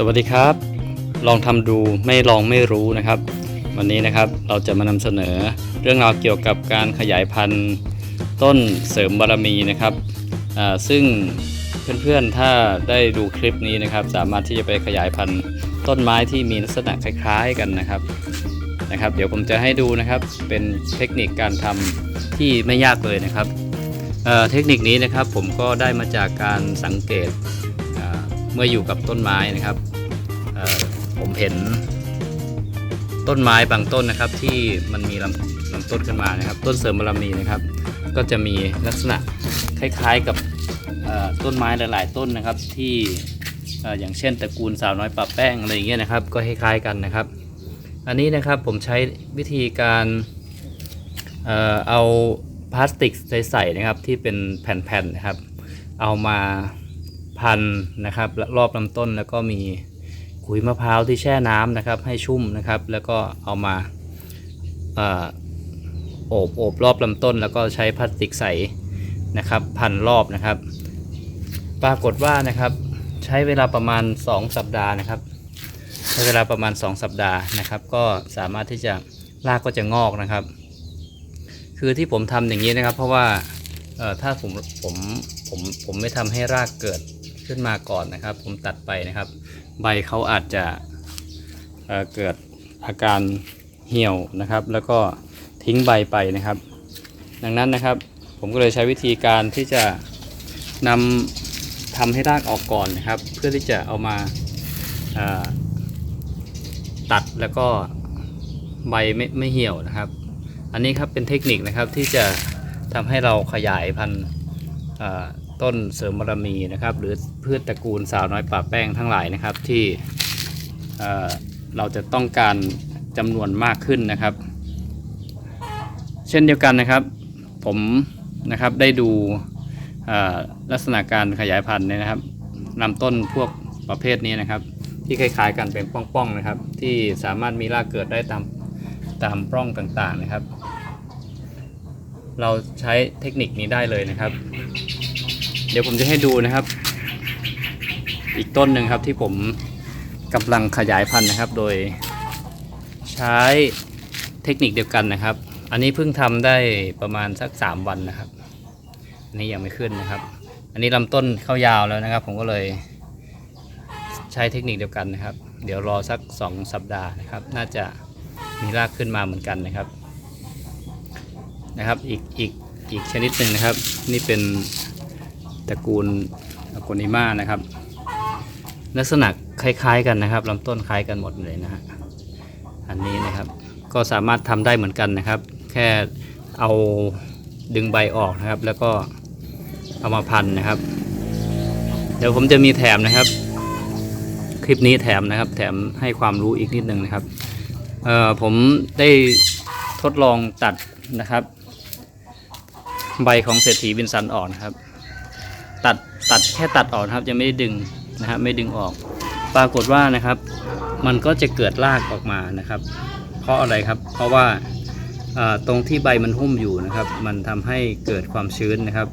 สวัสดีครับ ลองทำดูไม่ลองไม่รู้นะครับ วันนี้นะครับเราจะมานำเสนอเรื่องราวเกี่ยวกับการขยายพันธุ์ต้นเสริมบารมีนะครับซึ่งเพื่อนๆถ้าได้ดูคลิปนี้นะครับ สามารถที่จะไปขยายพันธุ์ต้นไม้ที่มีลักษณะคล้ายๆกันนะครับนะครับ เดี๋ยวผมจะให้ดูนะครับเป็นเทคนิคการทำที่ไม่ยากเลยนะครับเเทคนิคนี้นะครับผมก็ได้มาจากการสังเกต มื่ออยู่กับต้นไม้นะครับผมเห็นต้นไม้บางต้นนะครับ ที่มันมีลำลำต้นขึ้นมานะครับ ต้นเสริมบารมีนะครับ ก็จะมีลักษณะคล้ายๆกับต้นไม้หลาย ๆ ต้นนะครับที่อ่อย่างเช่นตระกูลสาวน้อยปะแป้งอะไรอย่างเงี้ยนะครับ ก็คล้ายๆกันนะครับ อันนี้นะครับผมใช้วิธีการเอ่อเอาพลาสติกใสๆนะครับที่เป็นแผ่นๆนะครับ เอามา พันนะครับรอบลำต้นแล้วก็มีขุยมะพร้าวที่แช่น้ำนะครับ ให้ชุ่มนะครับ แล้วก็เอามาเอ่อโอบโอบรอบลำต้น แล้วก็ใช้พลาสติกใสนะครับ พันรอบนะครับ ปรากฏว่านะครับใช้เวลาประมาณ 2 สัปดาห์นะครับใช้เวลาประมาณ 2 สัปดาห์นะครับ ก็สามารถที่จะรากก็จะงอกนะครับ คือที่ผมทำอย่างนี้นะครับ เพราะว่าถ้าผมผมผมผมไม่ทำให้รากเกิด ขึ้นมาก่อนนะครับ ผมตัดไปนะครับ ใบเขาอาจจะเเกิดอาการเหี่ยวนะครับ แล้วก็ทิ้งใบไปนะครับ ดังนั้นนะครับ ผมก็เลยใช้วิธีการที่จะนำทำให้รากออกก่อนนะครับ เพื่อที่จะเอามาเอ่อตัดแล้วก็ใบไม่ไม่เหี่ยวนะครับ อันนี้ครับเป็นเทคนิคนะครับที่จะทำให้เราขยายพันธุ์ ต้นเสริมบารมีนะครับ หรือพืชตระกูลสาวน้อยป่าแป้งทั้งหลายนะครับที่เอ่อเราจะต้องการจำนวนมากขึ้นนะครับ เช่นเดียวกันนะครับ ผมนะครับได้ดูลักษณะการขยายพันธุ์เนี่ยนะครับนำต้นพวกประเภทนี้นะครับ ที่คล้ายๆกันเป็นป้องๆนะครับ ที่สามารถมีรากเกิดได้ตามตามปล้องต่างๆนะครับ เราใช้เทคนิคนี้ได้เลยนะครับ เดี๋ยวผมจะให้ดูนะครับ อีกต้นหนึ่งครับที่ผมกำลังขยายพันธุ์นะครับ โดยใช้เทคนิคเดียวกันนะครับ อันนี้เพิ่งทำได้ประมาณสัก 3 วันนะครับ อันนี้ยังไม่ขึ้นนะครับ อันนี้ลำต้นเข้ายาวแล้วนะครับ ผมก็เลยใช้เทคนิคเดียวกันนะครับ เดี๋ยวรอสัก 2 สัปดาห์นะครับ น่าจะมีรากขึ้นมาเหมือนกันนะครับนะครับอีกอีกอีกชนิดหนึ่งนะครับ นี่เป็น ตระกูลอโกนิมานะครับ ลักษณะคล้ายๆกันนะครับลำต้นคล้ายกันหมดเลยนะฮะอันนี้นะครับก็สามารถทำได้เหมือนกันนะครับ แค่เอาดึงใบออกนะครับ แล้วก็เอามาพันนะครับ เดี๋ยวผมจะมีแถมนะครับ คลิปนี้แถมนะครับ แถมให้ความรู้อีกนิดนึงนะครับเอ่อผมได้ทดลองตัดนะครับ ใบของเศรษฐีวินสันออกนะครับ ตัดตัดแค่ตัดออกนะครับจะไม่ได้ดึงนะครับไม่ดึงออก ปรากฏว่านะครับ มันก็จะเกิดรากออกมานะครับ เพราะอะไรครับ เพราะว่าตรงที่ใบมันหุ้มอยู่นะครับ มันทำให้เกิดความชื้นนะครับ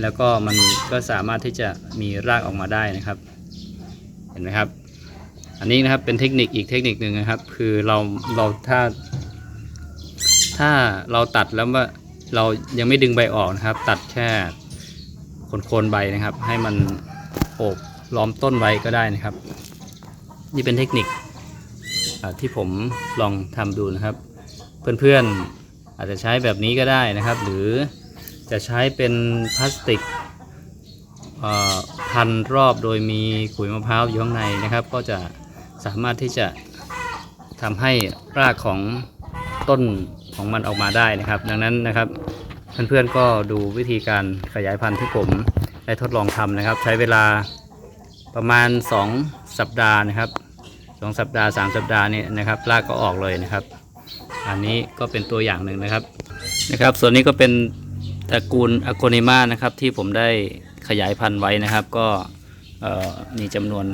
แล้วก็มันก็สามารถที่จะมีรากออกมาได้นะครับ เห็นไหมครับ อันนี้นะครับเป็นเทคนิคอีกเทคนิคหนึ่งนะครับ คือเราเราถ้า ถ้าเราตัดแล้วว่าเรายังไม่ดึงใบออกนะครับ ตัดแค่ โคนๆใบนะครับ ให้มันโอบล้อมต้นไว้ก็ได้นะครับ นี่เป็นเทคนิคที่ผมลองทำดูนะครับ เพื่อนๆอาจจะใช้แบบนี้ก็ได้นะครับ หรือจะใช้เป็นพลาสติกพันรอบโดยมีขุยมะพร้าวอยู่ข้างในนะครับ ก็จะสามารถที่จะทำให้รากของต้นของมันออกมาได้นะครับ ดังนั้นนะครับ เพื่อนๆก็ดูวิธีการขยายพันธุ์ที่ผมได้ทดลองทำนะครับ ใช้เวลาประมาณ 2 สัปดาห์นะครับ 2 สัปดาห์ 3 สัปดาห์นี่นะครับรากก็ออกเลยนะครับ อันนี้ก็เป็นตัวอย่างหนึ่งนะครับนะครับ ส่วนนี้ก็เป็นตระกูลอโกนิมานะครับที่ผมได้ขยายพันธุ์ไว้นะครับ ก็มีจำนวน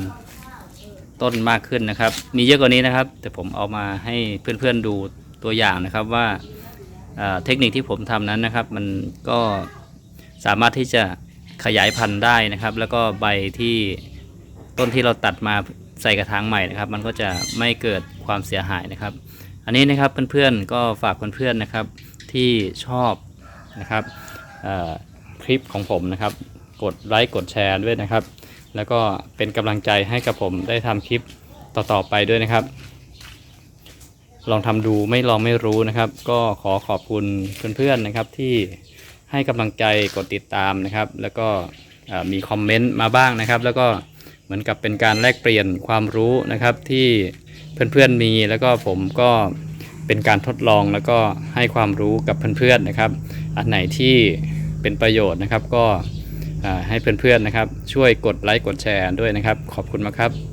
ต้นมากขึ้นนะครับ มีเยอะกว่านี้นะครับ แต่ผมเอามาให้เพื่อนๆดูตัวอย่างนะครับว่า เทคนิคที่ผมทำนั้นนะครับ มันก็สามารถที่จะขยายพันธุ์ได้นะครับ แล้วก็ใบที่ต้นที่เราตัดมาใส่กระถางใหม่นะครับ มันก็จะไม่เกิดความเสียหายนะครับ อันนี้นะครับเพื่อนๆก็ฝากเพื่อนๆนะครับที่ชอบนะครับคลิปของผมนะครับ กดไลค์กดแชร์ด้วยนะครับ แล้วก็เป็นกำลังใจให้กับผมได้ทำคลิปต่อๆไปด้วยนะครับ ลองทำดูไม่ลองไม่รู้นะครับ ก็ขอขอบคุณเพื่อนๆนะครับที่ให้กำลังใจกดติดตามนะครับ แล้วก็มีคอมเมนต์มาบ้างนะครับ แล้วก็เหมือนกับเป็นการแลกเปลี่ยนความรู้นะครับที่เพื่อนๆมีแล้วก็ผมก็เป็นการทดลองแล้วก็ให้ความรู้กับเพื่อนๆนะครับ อันไหนที่เป็นประโยชน์นะครับก็ให้เพื่อนๆนะครับ ช่วยกดไลค์กดแชร์ด้วยนะครับ ขอบคุณมากครับ